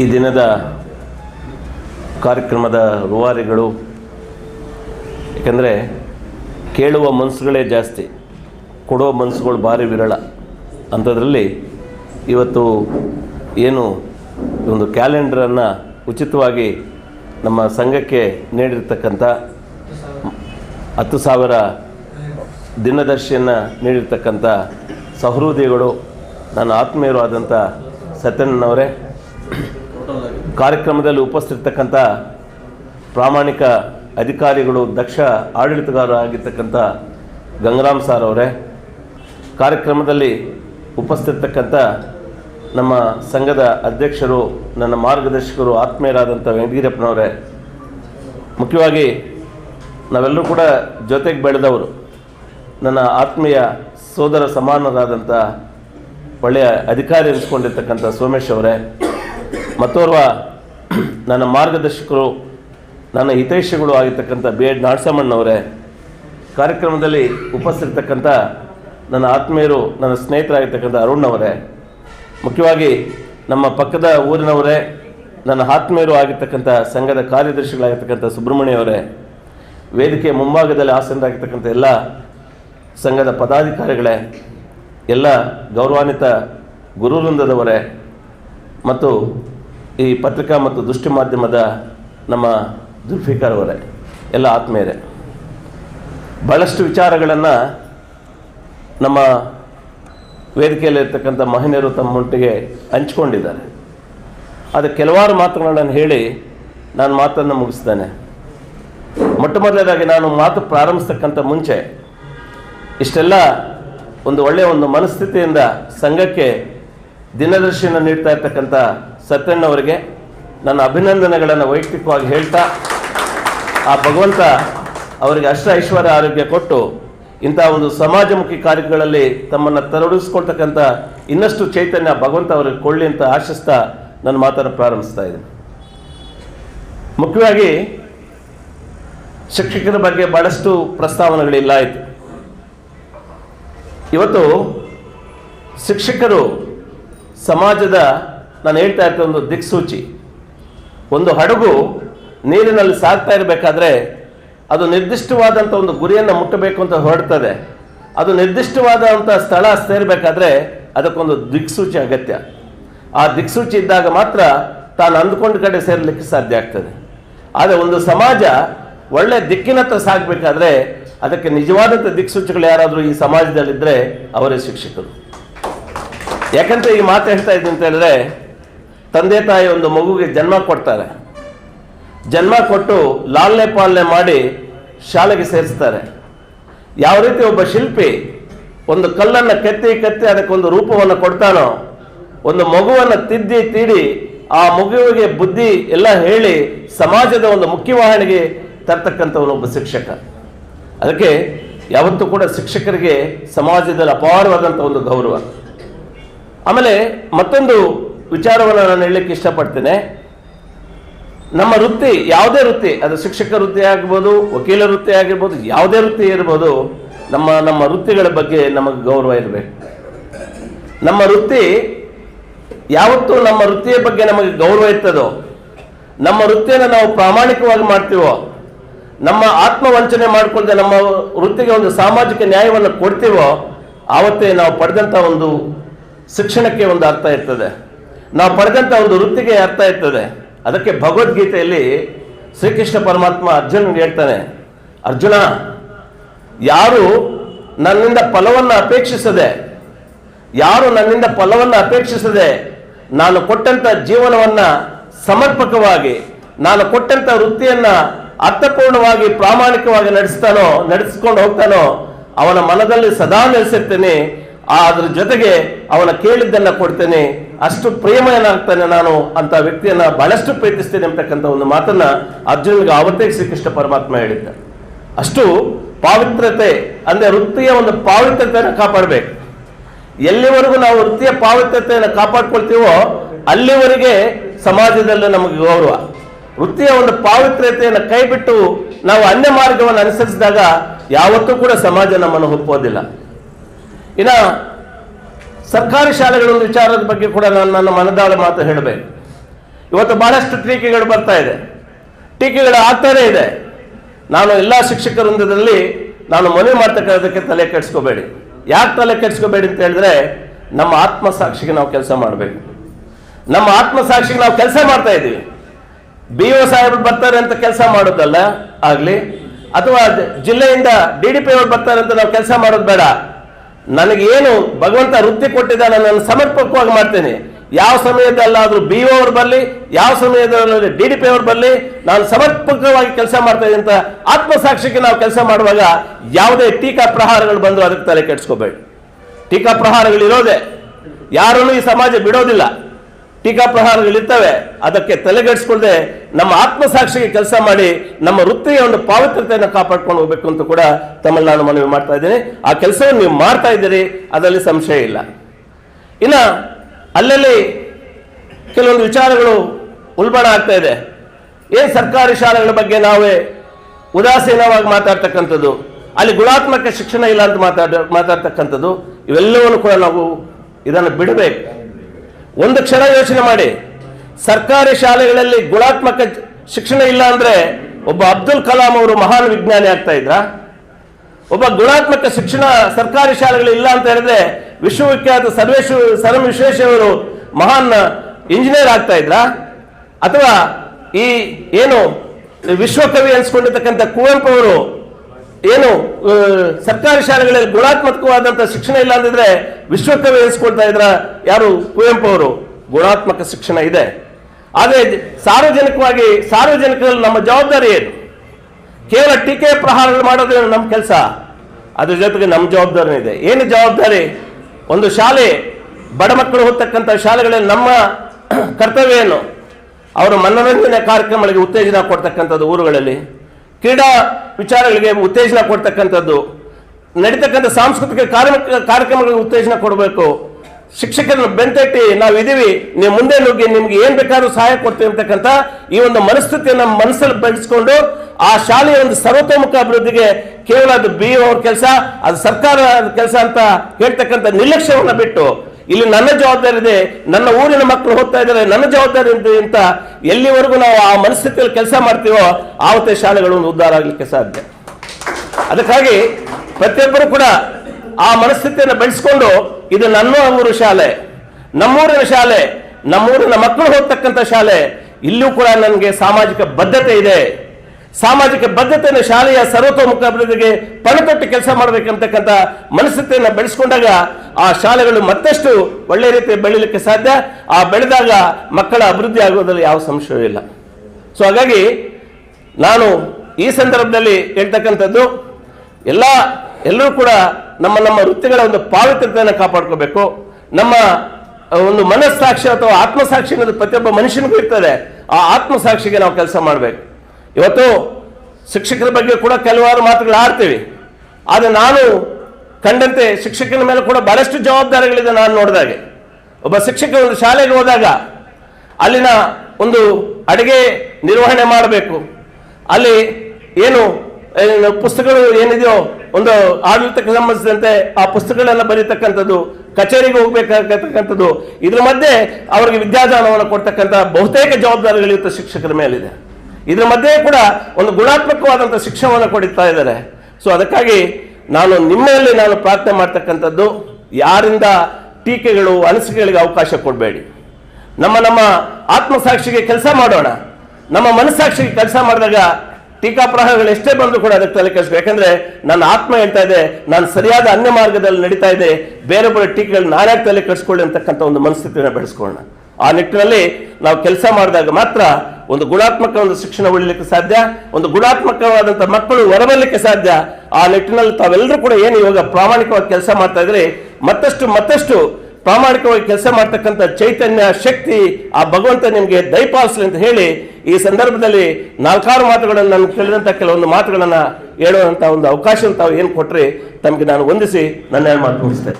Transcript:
ಈ ದಿನದ ಕಾರ್ಯಕ್ರಮದ ರೂವಾರಿಗಳು, ಏಕೆಂದರೆ ಕೇಳುವ ಮನಸ್ಸುಗಳೇ ಜಾಸ್ತಿ, ಕೊಡುವ ಮನಸ್ಸುಗಳು ಭಾರಿ ವಿರಳ ಅಂಥದ್ರಲ್ಲಿ ಇವತ್ತು ಏನು ಒಂದು ಕ್ಯಾಲೆಂಡರನ್ನು ಉಚಿತವಾಗಿ ನಮ್ಮ ಸಂಘಕ್ಕೆ ನೀಡಿರ್ತಕ್ಕಂಥ ಹತ್ತು ಸಾವಿರ ದಿನದರ್ಶಿಯನ್ನು ನೀಡಿರ್ತಕ್ಕಂಥ ಸಹೃದಯಗಳು ನನ್ನ ಆತ್ಮೀಯರು ಆದಂಥ ಸತ್ಯನವರೇ ಕಾರ್ಯಕ್ರಮದಲ್ಲಿ ಉಪಸ್ಥಿತಕ್ಕಂಥ ಪ್ರಾಮಾಣಿಕ ಅಧಿಕಾರಿಗಳು, ದಕ್ಷ ಆಡಳಿತಗಾರ ಆಗಿರ್ತಕ್ಕಂಥ ಗಂಗರಾಮ್ ಸಾರ್ ಅವರೇ, ಕಾರ್ಯಕ್ರಮದಲ್ಲಿ ಉಪಸ್ಥಿತಕ್ಕಂಥ ನಮ್ಮ ಸಂಘದ ಅಧ್ಯಕ್ಷರು, ನನ್ನ ಮಾರ್ಗದರ್ಶಕರು ಆತ್ಮೀಯರಾದಂಥ ವೆಂಕಟಗಿರಪ್ಪನವರೇ ಮುಖ್ಯವಾಗಿ ನಾವೆಲ್ಲರೂ ಕೂಡ ಜೊತೆಗೆ ಬೆಳೆದವರು, ನನ್ನ ಆತ್ಮೀಯ ಸೋದರ ಸಮಾನರಾದಂಥ ಒಳ್ಳೆಯ ಅಧಿಕಾರಿ ಇರಿಸ್ಕೊಂಡಿರ್ತಕ್ಕಂಥ ಸೋಮೇಶ್ ಅವರೇ, ಮತ್ತೋರ್ವ ನನ್ನ ಮಾರ್ಗದರ್ಶಕರು, ನನ್ನ ಹಿತೈಷಿಗಳು ಆಗಿರ್ತಕ್ಕಂಥ ಬಿ ಎಡ್ ನಾಡಸಮ್ಮಣ್ಣವರೇ ಕಾರ್ಯಕ್ರಮದಲ್ಲಿ ಉಪಸ್ಥಿರ್ತಕ್ಕಂಥ ನನ್ನ ಆತ್ಮೀಯರು, ನನ್ನ ಸ್ನೇಹಿತರಾಗಿರ್ತಕ್ಕಂಥ ಅರುಣ್ ಅವರೇ, ಮುಖ್ಯವಾಗಿ ನಮ್ಮ ಪಕ್ಕದ ಊರಿನವರೇ, ನನ್ನ ಆತ್ಮೀಯರು ಆಗಿರ್ತಕ್ಕಂಥ ಸಂಘದ ಕಾರ್ಯದರ್ಶಿಗಳಾಗಿರ್ತಕ್ಕಂಥ ಸುಬ್ರಹ್ಮಣ್ಯ ಅವರೇ ವೇದಿಕೆ ಮುಂಭಾಗದಲ್ಲಿ ಆಸನರಾಗಿರ್ತಕ್ಕಂಥ ಎಲ್ಲ ಸಂಘದ ಪದಾಧಿಕಾರಿಗಳೇ ಎಲ್ಲ ಗೌರವಾನ್ವಿತ ಗುರುವೃಂದದವರೇ ಮತ್ತು ಈ ಪತ್ರಿಕಾ ಮತ್ತು ದೃಷ್ಟಿ ಮಾಧ್ಯಮದ ನಮ್ಮ ಅವರೇ ಎಲ್ಲ ಆತ್ಮೀಯರೇ. ಭಾಳಷ್ಟು ವಿಚಾರಗಳನ್ನು ನಮ್ಮ ವೇದಿಕೆಯಲ್ಲಿರ್ತಕ್ಕಂಥ ಮಹಿಳೆಯರು ತಮ್ಮೊಟ್ಟಿಗೆ ಹಂಚ್ಕೊಂಡಿದ್ದಾರೆ. ಅದು ಕೆಲವಾರು ಮಾತುಗಳನ್ನು ಹೇಳಿ ನಾನು ಮಾತನ್ನು ಮುಗಿಸ್ತೇನೆ. ಮೊಟ್ಟ ಮೊದಲನೇದಾಗಿ ನಾನು ಮಾತು ಪ್ರಾರಂಭಿಸ್ತಕ್ಕಂಥ ಮುಂಚೆ ಇಷ್ಟೆಲ್ಲ ಒಂದು ಒಳ್ಳೆಯ ಒಂದು ಮನಸ್ಥಿತಿಯಿಂದ ಸಂಘಕ್ಕೆ ದಿನದರ್ಶನ ನೀಡ್ತಾ ಇರ್ತಕ್ಕಂಥ ಸತ್ಯಣ್ಣವರಿಗೆ ನನ್ನ ಅಭಿನಂದನೆಗಳನ್ನು ವೈಯಕ್ತಿಕವಾಗಿ ಹೇಳ್ತಾ, ಆ ಭಗವಂತ ಅವರಿಗೆ ಅಷ್ಟ ಐಶ್ವರ್ಯ ಆರೋಗ್ಯ ಕೊಟ್ಟು ಇಂಥ ಒಂದು ಸಮಾಜಮುಖಿ ಕಾರ್ಯಗಳಲ್ಲಿ ತಮ್ಮನ್ನು ತೊಡಗಿಸ್ಕೊಳ್ತಕ್ಕಂಥ ಇನ್ನಷ್ಟು ಚೈತನ್ಯ ಭಗವಂತ ಅವರಿಗೆ ಕೊಳ್ಳಿ ಅಂತ ಆಶಿಸ್ತಾ ನನ್ನ ಮಾತನ್ನು ಪ್ರಾರಂಭಿಸ್ತಾ ಇದ್ದೀನಿ. ಮುಖ್ಯವಾಗಿ ಶಿಕ್ಷಕರ ಬಗ್ಗೆ ಭಾಳಷ್ಟು ಪ್ರಸ್ತಾವನೆಗಳಿಲ್ಲ ಆಯಿತು. ಇವತ್ತು ಶಿಕ್ಷಕರು ಸಮಾಜದ ನಾನು ಹೇಳ್ತಾ ಇರ್ತ ಒಂದು ದಿಕ್ಸೂಚಿ. ಒಂದು ಹಡಗು ನೀರಿನಲ್ಲಿ ಸಾಗ್ತಾ ಇರಬೇಕಾದ್ರೆ ಅದು ನಿರ್ದಿಷ್ಟವಾದಂಥ ಒಂದು ಗುರಿಯನ್ನು ಮುಟ್ಟಬೇಕು ಅಂತ ಹೊರಡ್ತದೆ. ಅದು ನಿರ್ದಿಷ್ಟವಾದಂಥ ಸ್ಥಳ ಸೇರಬೇಕಾದ್ರೆ ಅದಕ್ಕೊಂದು ದಿಕ್ಸೂಚಿ ಅಗತ್ಯ. ಆ ದಿಕ್ಸೂಚಿ ಇದ್ದಾಗ ಮಾತ್ರ ತಾನು ಅಂದುಕೊಂಡ ಕಡೆ ಸೇರಲಿಕ್ಕೆ ಸಾಧ್ಯ ಆಗ್ತದೆ. ಆದರೆ ಒಂದು ಸಮಾಜ ಒಳ್ಳೆ ದಿಕ್ಕಿನತ್ರ ಸಾಗಬೇಕಾದ್ರೆ ಅದಕ್ಕೆ ನಿಜವಾದಂಥ ದಿಕ್ಸೂಚಿಗಳು ಯಾರಾದರೂ ಈ ಸಮಾಜದಲ್ಲಿದ್ದರೆ ಅವರೇ ಶಿಕ್ಷಕರು. ಯಾಕಂತ ಈ ಮಾತು ಹೇಳ್ತಾ ಇದ್ದೀನಿ ಅಂತ ಹೇಳಿದ್ರೆ, ತಂದೆ ತಾಯಿ ಒಂದು ಮಗುಗೆ ಜನ್ಮ ಕೊಡ್ತಾರೆ. ಜನ್ಮ ಕೊಟ್ಟು ಲಾಲನೆ ಪಾಲನೆ ಮಾಡಿ ಶಾಲೆಗೆ ಸೇರಿಸ್ತಾರೆ. ಯಾವ ರೀತಿ ಒಬ್ಬ ಶಿಲ್ಪಿ ಒಂದು ಕಲ್ಲನ್ನು ಕೆತ್ತಿ ಕೆತ್ತಿ ಅದಕ್ಕೊಂದು ರೂಪವನ್ನು ಕೊಡ್ತಾನೋ, ಒಂದು ಮಗುವನ್ನು ತಿದ್ದಿ ತೀಡಿ ಆ ಮಗುವಿಗೆ ಬುದ್ಧಿ ಎಲ್ಲ ಹೇಳಿ ಸಮಾಜದ ಒಂದು ಮುಖ್ಯವಾಹಿನಿಗೆ ತರ್ತಕ್ಕಂಥವನು ಒಬ್ಬ ಶಿಕ್ಷಕ. ಅದಕ್ಕೆ ಯಾವತ್ತೂ ಕೂಡ ಶಿಕ್ಷಕರಿಗೆ ಸಮಾಜದಲ್ಲಿ ಅಪಾರವಾದಂಥ ಒಂದು ಗೌರವ. ಆಮೇಲೆ ಮತ್ತೊಂದು ವಿಚಾರವನ್ನು ನಾನು ಹೇಳಲಿಕ್ಕೆ ಇಷ್ಟಪಡ್ತೇನೆ. ನಮ್ಮ ವೃತ್ತಿ ಯಾವುದೇ ವೃತ್ತಿ, ಅದು ಶಿಕ್ಷಕ ವೃತ್ತಿ ಆಗಿರ್ಬೋದು ವಕೀಲ ವೃತ್ತಿ ಆಗಿರ್ಬೋದು, ಯಾವುದೇ ವೃತ್ತಿ ಇರ್ಬೋದು, ನಮ್ಮ ನಮ್ಮ ವೃತ್ತಿಗಳ ಬಗ್ಗೆ ನಮಗೆ ಗೌರವ ಇರಬೇಕು. ನಮ್ಮ ವೃತ್ತಿ ಯಾವತ್ತೂ ನಮ್ಮ ವೃತ್ತಿಯ ಬಗ್ಗೆ ನಮಗೆ ಗೌರವ ಇರ್ತದೋ, ನಮ್ಮ ವೃತ್ತಿಯನ್ನು ನಾವು ಪ್ರಾಮಾಣಿಕವಾಗಿ ಮಾಡ್ತೀವೋ ನಮ್ಮ ಆತ್ಮವಂಚನೆ ಮಾಡಿಕೊಳ್ಳದೆ ನಮ್ಮ ವೃತ್ತಿಗೆ ಒಂದು ಸಾಮಾಜಿಕ ನ್ಯಾಯವನ್ನು ಕೊಡ್ತೀವೋ, ಆವತ್ತೇ ನಾವು ಪಡೆದಂಥ ಒಂದು ಶಿಕ್ಷಣಕ್ಕೆ ಒಂದು ಅರ್ಥ ಇರ್ತದೆ. ನಾವು ಪಡೆದಂಥ ಒಂದು ವೃತ್ತಿಗೆ ಅರ್ಥ ಇರ್ತದೆ. ಅದಕ್ಕೆ ಭಗವದ್ಗೀತೆಯಲ್ಲಿ ಶ್ರೀಕೃಷ್ಣ ಪರಮಾತ್ಮ ಅರ್ಜುನ್ ಹೇಳ್ತಾನೆ, ಅರ್ಜುನ, ಯಾರು ನನ್ನಿಂದ ಫಲವನ್ನು ಅಪೇಕ್ಷಿಸದೆ, ಯಾರು ನನ್ನಿಂದ ಫಲವನ್ನು ಅಪೇಕ್ಷಿಸದೆ ನಾನು ಕೊಟ್ಟಂತ ಜೀವನವನ್ನ ಸಮರ್ಪಕವಾಗಿ, ನಾನು ಕೊಟ್ಟಂತ ವೃತ್ತಿಯನ್ನ ಅರ್ಥಪೂರ್ಣವಾಗಿ ಪ್ರಾಮಾಣಿಕವಾಗಿ ನಡೆಸ್ತಾನೋ, ನಡೆಸ್ಕೊಂಡು ಹೋಗ್ತಾನೋ, ಅವನ ಮನದಲ್ಲಿ ಸದಾ ನೆಲೆಸಿರ್ತೇನೆ. ಅದ್ರ ಜೊತೆಗೆ ಅವನ ಕೇಳಿದ್ದನ್ನ ಕೊಡ್ತೇನೆ. ಅಷ್ಟು ಪ್ರೇಮ ಏನಾಗ್ತಾನೆ ನಾನು ಅಂತ ವ್ಯಕ್ತಿಯನ್ನ ಬಹಳಷ್ಟು ಪ್ರೀತಿಸ್ತೇನೆ ಅಂತಕ್ಕಂಥ ಒಂದು ಮಾತನ್ನ ಅರ್ಜುನಿಗೆ ಅವತ್ತೇ ಶ್ರೀಕೃಷ್ಣ ಪರಮಾತ್ಮ ಹೇಳಿದ್ದ. ಅಷ್ಟು ಪಾವಿತ್ರತೆ ಅಂದ್ರೆ ವೃತ್ತಿಯ ಒಂದು ಪಾವಿತ್ರತೆಯನ್ನು ಕಾಪಾಡಬೇಕು. ಎಲ್ಲಿವರೆಗೂ ನಾವು ವೃತ್ತಿಯ ಪಾವಿತ್ರತೆಯನ್ನು ಕಾಪಾಡ್ಕೊಳ್ತೀವೋ, ಅಲ್ಲಿವರೆಗೆ ಸಮಾಜದಲ್ಲಿ ನಮಗೆ ಗೌರವ. ವೃತ್ತಿಯ ಒಂದು ಪಾವಿತ್ರ್ಯತೆಯನ್ನು ಕೈಬಿಟ್ಟು ನಾವು ಅನ್ಯ ಮಾರ್ಗವನ್ನು ಅನುಸರಿಸಿದಾಗ ಯಾವತ್ತೂ ಕೂಡ ಸಮಾಜ ನಮ್ಮನ್ನು ಒಪ್ಪೋದಿಲ್ಲ ಇನ್ನ ಸರ್ಕಾರಿ ಶಾಲೆಗಳ ಒಂದು ವಿಚಾರದ ಬಗ್ಗೆ ಕೂಡ ನಾನು ನನ್ನ ಮನದಾಳ ಮಾತು ಹೇಳಬೇಕು. ಇವತ್ತು ಬಹಳಷ್ಟು ಟೀಕೆಗಳು ಬರ್ತಾ ಇದೆ. ಟೀಕೆಗಳು ಆಗ್ತಾನೇ ಇದೆ. ನಾನು ಎಲ್ಲ ಶಿಕ್ಷಕರೊಂದರಲ್ಲಿ ನಾನು ಮನವಿ ಮಾಡ್ತಕ್ಕಂಥದಕ್ಕೆ ತಲೆ ಕೆಡಿಸ್ಕೋಬೇಡಿ. ಯಾಕೆ ತಲೆ ಕೆಡಿಸ್ಕೋಬೇಡಿ ಅಂತ ಹೇಳಿದ್ರೆ ನಮ್ಮ ಆತ್ಮಸಾಕ್ಷಿಗೆ ನಾವು ಕೆಲಸ ಮಾಡಬೇಕು. ನಮ್ಮ ಆತ್ಮಸಾಕ್ಷಿಗೆ ನಾವು ಕೆಲಸ ಮಾಡ್ತಾ ಇದ್ದೀವಿ. ಬಿ ಒ ಸಾಹೇಬ್ರು ಬರ್ತಾರೆ ಅಂತ ಕೆಲಸ ಮಾಡೋದಲ್ಲ ಆಗ್ಲಿ? ಅಥವಾ ಜಿಲ್ಲೆಯಿಂದ ಡಿ ಡಿ ಪಿ ಅವರು ಬರ್ತಾರೆ ಅಂತ ನಾವು ಕೆಲಸ ಮಾಡೋದು ಬೇಡ. ನನಗೆ ಏನು ಭಗವಂತ ವೃತ್ತಿ ಕೊಟ್ಟಿದ್ದಾನೆ ನಾನು ಸಮರ್ಪಕವಾಗಿ ಮಾಡ್ತೇನೆ. ಯಾವ ಸಮಯದಲ್ಲಾದ್ರೂ ಬಿ ಒ ಅವ್ರು ಬರಲಿ, ಯಾವ ಸಮಯದಲ್ಲಿ ಡಿ ಡಿ ಪಿ ಅವ್ರು ಬರಲಿ, ನಾನು ಸಮರ್ಪಕವಾಗಿ ಕೆಲಸ ಮಾಡ್ತಾ ಇದ್ದೀನಿ ಅಂತ ಆತ್ಮಸಾಕ್ಷಿಗೆ ನಾವು ಕೆಲಸ ಮಾಡುವಾಗ ಯಾವುದೇ ಟೀಕಾ ಪ್ರಹಾರಗಳು ಬಂದರೂ ಅದಕ್ಕೆ ತಲೆ ಕೆಡಿಸ್ಕೋಬೇಡಿ. ಟೀಕಾ ಪ್ರಹಾರಗಳು ಇರೋದೇ ಯಾರನ್ನು ಈ ಸಮಾಜ ಬಿಡೋದಿಲ್ಲ. ಟೀಕಾ ಪ್ರಹಾರಗಳಿರ್ತವೆ ಅದಕ್ಕೆ ತಲೆಗೆಡಿಸ್ಕೊಳ್ಳದೆ ನಮ್ಮ ಆತ್ಮಸಾಕ್ಷಿಗೆ ಕೆಲಸ ಮಾಡಿ ನಮ್ಮ ವೃತ್ತಿಯ ಒಂದು ಪಾವಿತ್ರತೆಯನ್ನು ಕಾಪಾಡ್ಕೊಂಡು ಹೋಗ್ಬೇಕು ಅಂತ ಕೂಡ ತಮ್ಮಲ್ಲಿ ನಾನು ಮನವಿ ಮಾಡ್ತಾ ಇದ್ದೀನಿ. ಆ ಕೆಲಸವನ್ನು ನೀವು ಮಾಡ್ತಾ ಇದ್ದೀರಿ, ಅದರಲ್ಲಿ ಸಂಶಯ ಇಲ್ಲ. ಇನ್ನು ಅಲ್ಲಲ್ಲಿ ಕೆಲವೊಂದು ವಿಚಾರಗಳು ಉಲ್ಬಣ ಆಗ್ತಾ ಇದೆ. ಏನ್ ಸರ್ಕಾರಿ ಶಾಲೆಗಳ ಬಗ್ಗೆ ನಾವೇ ಉದಾಸೀನವಾಗಿ ಮಾತಾಡ್ತಕ್ಕಂಥದ್ದು, ಅಲ್ಲಿ ಗುಣಾತ್ಮಕ ಶಿಕ್ಷಣ ಇಲ್ಲ ಅಂತ ಮಾತಾಡ, ಮಾತಾಡ್ತಕ್ಕಂಥದ್ದು, ಇವೆಲ್ಲವನ್ನು ಕೂಡ ನಾವು ಇದನ್ನು ಬಿಡಬೇಕು. ಒಂದು ಕ್ಷಣ ಯೋಚನೆ ಮಾಡಿ. ಸರ್ಕಾರಿ ಶಾಲೆಗಳಲ್ಲಿ ಗುಣಾತ್ಮಕ ಶಿಕ್ಷಣ ಇಲ್ಲ ಅಂದ್ರೆ ಒಬ್ಬ ಅಬ್ದುಲ್ ಕಲಾಂ ಅವರು ಮಹಾನ್ ವಿಜ್ಞಾನಿ ಆಗ್ತಾ ಇದ್ರ? ಒಬ್ಬ ಗುಣಾತ್ಮಕ ಶಿಕ್ಷಣ ಸರ್ಕಾರಿ ಶಾಲೆಗಳು ಇಲ್ಲ ಅಂತ ಹೇಳಿದ್ರೆ ವಿಶ್ವವಿಖ್ಯಾತ ಸರ್ವೇಶ್ವ ಸರ್ ವಿಶ್ವೇಶ್ವರು ಮಹಾನ್ ಇಂಜಿನಿಯರ್ ಆಗ್ತಾ ಇದ್ರ? ಅಥವಾ ಈ ಏನು ವಿಶ್ವಕವಿ ಅನ್ಸ್ಕೊಂಡಿರ್ತಕ್ಕಂಥ ಕುವೆಂಪು ಅವರು ಏನು ಸರ್ಕಾರಿ ಶಾಲೆಗಳಲ್ಲಿ ಗುಣಾತ್ಮಕವಾದಂಥ ಶಿಕ್ಷಣ ಇಲ್ಲ ಅಂದಿದ್ರೆ ವಿಶ್ವಕವಿ ಎನಿಸ್ಕೊಳ್ತಾ ಇದ್ರ ಯಾರು? ಕುವೆಂಪು ಅವರು. ಗುಣಾತ್ಮಕ ಶಿಕ್ಷಣ ಇದೆ. ಆದರೆ ಸಾರ್ವಜನಿಕವಾಗಿ, ಸಾರ್ವಜನಿಕರಲ್ಲಿ ನಮ್ಮ ಜವಾಬ್ದಾರಿ ಏನು? ಕೇವಲ ಟೀಕೆ ಪ್ರಹಾರ ಮಾಡೋದೇ ನಮ್ಮ ಕೆಲಸ. ಅದ್ರ ಜೊತೆಗೆ ನಮ್ಮ ಜವಾಬ್ದಾರಿ ಇದೆ. ಏನು ಜವಾಬ್ದಾರಿ? ಒಂದು ಶಾಲೆ, ಬಡ ಮಕ್ಕಳು ಹೋಗ್ತಕ್ಕಂಥ ಶಾಲೆಗಳಲ್ಲಿ ನಮ್ಮ ಕರ್ತವ್ಯ ಏನು? ಅವರ ಮನೋರಂಜನೆ ಕಾರ್ಯಕ್ರಮಗಳಿಗೆ ಉತ್ತೇಜನ ಕೊಡ್ತಕ್ಕಂಥದ್ದು ಊರುಗಳಲ್ಲಿ. ಕ್ರೀಡಾ ವಿಚಾರಗಳಿಗೆ ಉತ್ತೇಜನ ಕೊಡ್ತಕ್ಕಂಥದ್ದು, ನಡೀತಕ್ಕಂಥ ಸಾಂಸ್ಕೃತಿಕ ಕಾರ್ಯ ಕಾರ್ಯಕ್ರಮಗಳಿಗೆ ಉತ್ತೇಜನ ಕೊಡಬೇಕು. ಶಿಕ್ಷಕರನ್ನು ಬೆಂತಟ್ಟಿ ನಾವು ಇದೀವಿ ನೀವು ಮುಂದೆ ನುಗ್ಗಿ, ನಿಮ್ಗೆ ಏನ್ ಬೇಕಾದ್ರೂ ಸಹಾಯ ಕೊಡ್ತೀವಿ ಅಂತಕ್ಕಂಥ ಈ ಒಂದು ಮನಸ್ಥಿತಿಯನ್ನು ಮನಸ್ಸಲ್ಲಿ ಬೆಳೆಸ್ಕೊಂಡು ಆ ಶಾಲೆಯ ಒಂದು ಸರ್ವತೋಮುಖ ಅಭಿವೃದ್ಧಿಗೆ ಕೇವಲ ಅದು ಬಿ ಅವ್ರ ಕೆಲಸ, ಅದು ಸರ್ಕಾರ ಕೆಲಸ ಅಂತ ಹೇಳ್ತಕ್ಕಂಥ ನಿರ್ಲಕ್ಷ್ಯವನ್ನು ಬಿಟ್ಟು ಇಲ್ಲಿ ನನ್ನ ಜವಾಬ್ದಾರಿ ಇದೆ, ನನ್ನ ಊರಿನ ಮಕ್ಕಳು ಹೋಗ್ತಾ ಇದ್ದಾರೆ, ನನ್ನ ಜವಾಬ್ದಾರಿ ಇದೆ ಅಂತ ಎಲ್ಲಿವರೆಗೂ ನಾವು ಆ ಮನಸ್ಥಿತಿಯಲ್ಲಿ ಕೆಲಸ ಮಾಡ್ತೀವೋ, ಆವತ್ತೆ ಶಾಲೆಗಳು ಉದ್ಧಾರ ಆಗಲಿಕ್ಕೆ ಸಾಧ್ಯ. ಅದಕ್ಕಾಗಿ ಪ್ರತಿಯೊಬ್ಬರು ಕೂಡ ಆ ಮನಸ್ಥಿತಿಯನ್ನು ಬೆಳೆಸ್ಕೊಂಡು, ಇದು ನನ್ನ ಊರು ಶಾಲೆ, ನಮ್ಮೂರಿನ ಶಾಲೆ, ನಮ್ಮೂರಿನ ಮಕ್ಕಳು ಹೋಗ್ತಕ್ಕಂಥ ಶಾಲೆ, ಇಲ್ಲೂ ಕೂಡ ನನಗೆ ಸಾಮಾಜಿಕ ಬದ್ಧತೆ ಇದೆ. ಸಾಮಾಜಿಕ ಬದ್ಧತೆಯನ್ನು ಶಾಲೆಯ ಸರ್ವತೋಮುಖ ಅಭಿವೃದ್ಧಿಗೆ ಪಣತೊಟ್ಟು ಕೆಲಸ ಮಾಡಬೇಕಂತಕ್ಕಂಥ ಮನಸ್ಥಿತಿಯನ್ನು ಬೆಳೆಸ್ಕೊಂಡಾಗ ಆ ಶಾಲೆಗಳು ಮತ್ತಷ್ಟು ಒಳ್ಳೆ ರೀತಿ ಬೆಳೀಲಿಕ್ಕೆ ಸಾಧ್ಯ. ಆ ಬೆಳೆದಾಗ ಮಕ್ಕಳ ಅಭಿವೃದ್ಧಿ ಆಗೋದ್ರಲ್ಲಿ ಯಾವ ಸಂಶಯವಿಲ್ಲ ಸೊ ಹಾಗಾಗಿ ನಾನು ಈ ಸಂದರ್ಭದಲ್ಲಿ ಹೇಳ್ತಕ್ಕಂಥದ್ದು, ಎಲ್ಲ, ಎಲ್ಲರೂ ಕೂಡ ನಮ್ಮ ನಮ್ಮ ವೃತ್ತಿಗಳ ಒಂದು ಪಾವಿತ್ರತೆಯನ್ನು ಕಾಪಾಡ್ಕೋಬೇಕು. ನಮ್ಮ ಒಂದು ಮನಸ್ಸಾಕ್ಷಿ ಅಥವಾ ಆತ್ಮಸಾಕ್ಷಿ ಅನ್ನೋದು ಪ್ರತಿಯೊಬ್ಬ ಮನುಷ್ಯನಿಗೂ ಇರ್ತದೆ. ಆ ಆತ್ಮಸಾಕ್ಷಿಗೆ ನಾವು ಕೆಲಸ ಮಾಡಬೇಕು. ಇವತ್ತು ಶಿಕ್ಷಕರ ಬಗ್ಗೆ ಕೂಡ ಕೆಲವಾರು ಮಾತುಗಳು ಆಡ್ತೀವಿ. ಆದರೆ ನಾನು ಕಂಡಂತೆ ಶಿಕ್ಷಕನ ಮೇಲೆ ಕೂಡ ಬಹಳಷ್ಟು ಜವಾಬ್ದಾರಿಗಳಿದೆ ನಾನು ನೋಡಿದಾಗೆ. ಒಬ್ಬ ಶಿಕ್ಷಕ ಒಂದು ಶಾಲೆಗೆ ಹೋದಾಗ ಅಲ್ಲಿನ ಒಂದು ಅಡುಗೆ ನಿರ್ವಹಣೆ ಮಾಡಬೇಕು. ಅಲ್ಲಿ ಏನು ಪುಸ್ತಕಗಳು ಏನಿದೆಯೋ ಒಂದು ಆಡಳಿತಕ್ಕೆ ಸಂಬಂಧಿಸಿದಂತೆ ಆ ಪುಸ್ತಕಗಳೆಲ್ಲ ಬರೀತಕ್ಕಂಥದ್ದು, ಕಚೇರಿಗೆ ಹೋಗ್ಬೇಕಾಗತಕ್ಕಂಥದ್ದು, ಇದ್ರ ಮಧ್ಯೆ ಅವರಿಗೆ ವಿದ್ಯಾದಾನವನ್ನು ಕೊಡ್ತಕ್ಕಂಥ ಬಹುತೇಕ ಜವಾಬ್ದಾರಿಗಳಿರುತ್ತೆ ಶಿಕ್ಷಕರ ಮೇಲಿದೆ. ಇದ್ರ ಮಧ್ಯೆ ಕೂಡ ಒಂದು ಗುಣಾತ್ಮಕವಾದಂಥ ಶಿಕ್ಷಣವನ್ನು ಕೊಡುತ್ತಾ ಇದ್ದಾರೆ. ಸೊ ಅದಕ್ಕಾಗಿ ನಾನು ನಿಮ್ಮಲ್ಲಿ ನಾನು ಪ್ರಾರ್ಥನೆ ಮಾಡ್ತಕ್ಕಂಥದ್ದು, ಯಾರಿಂದ ಟೀಕೆಗಳು, ಅನಿಸಿಕೆಗಳಿಗೆ ಅವಕಾಶ ಕೊಡಬೇಡಿ. ನಮ್ಮ ನಮ್ಮ ಆತ್ಮಸಾಕ್ಷಿಗೆ ಕೆಲಸ ಮಾಡೋಣ. ನಮ್ಮ ಮನಸ್ಸಾಕ್ಷಿಗೆ ಕೆಲಸ ಮಾಡಿದಾಗ ಟೀಕಾಪ್ರಹಗಳು ಎಷ್ಟೇ ಬಂದರೂ ಕೂಡ ಅದಕ್ಕೆ ತಲೆ ಕೆಲಸ ಯಾಕಂದ್ರೆ ನನ್ನ ಆತ್ಮ ಹೇಳ್ತಾ ಇದೆ, ನಾನು ಸರಿಯಾದ ಅನ್ಯ ಮಾರ್ಗದಲ್ಲಿ ನಡೀತಾ ಇದೆ ಬೇರೊಬ್ಬರ ಟೀಕೆಗಳು ನಾನೇ ತಲೆ ಕಳಿಸ್ಕೊಳ್ಳಿ ಅಂತಕ್ಕಂಥ ಒಂದು ಮನಸ್ಥಿತಿಯನ್ನು ಬೆಳೆಸ್ಕೊಳ್ಳೋಣ. ಆ ನಿಟ್ಟಿನಲ್ಲಿ ನಾವು ಕೆಲಸ ಮಾಡಿದಾಗ ಮಾತ್ರ ಒಂದು ಗುಣಾತ್ಮಕ ಒಂದು ಶಿಕ್ಷಣ ಉಳಿಲಿಕ್ಕೆ ಸಾಧ್ಯ, ಒಂದು ಗುಣಾತ್ಮಕವಾದಂಥ ಮಕ್ಕಳು ಹೊರಬರಲಿಕ್ಕೆ ಸಾಧ್ಯ. ಆ ನಿಟ್ಟಿನಲ್ಲಿ ತಾವೆಲ್ಲರೂ ಕೂಡ ಏನು ಇವಾಗ ಪ್ರಾಮಾಣಿಕವಾಗಿ ಕೆಲಸ ಮಾಡ್ತಾ ಇದ್ರೆ, ಮತ್ತಷ್ಟು ಮತ್ತಷ್ಟು ಪ್ರಾಮಾಣಿಕವಾಗಿ ಕೆಲಸ ಮಾಡ್ತಕ್ಕಂಥ ಚೈತನ್ಯ ಶಕ್ತಿ ಆ ಭಗವಂತ ನಿಮಗೆ ದಯಪಾಲಿಸಲಿ ಅಂತ ಹೇಳಿ ಈ ಸಂದರ್ಭದಲ್ಲಿ ನಾಲ್ಕಾರು ಮಾತುಗಳನ್ನು ನಾನು ಕೇಳಿದಂಥ ಕೆಲವೊಂದು ಮಾತುಗಳನ್ನು ಹೇಳುವಂಥ ಒಂದು ಅವಕಾಶ ತಾವು ಏನು ಕೊಟ್ಟರೆ ತಮಗೆ ನಾನು ವಂದಿಸಿ ನನ್ನ ಮಾತು ಮುಗಿಸ್ತೇನೆ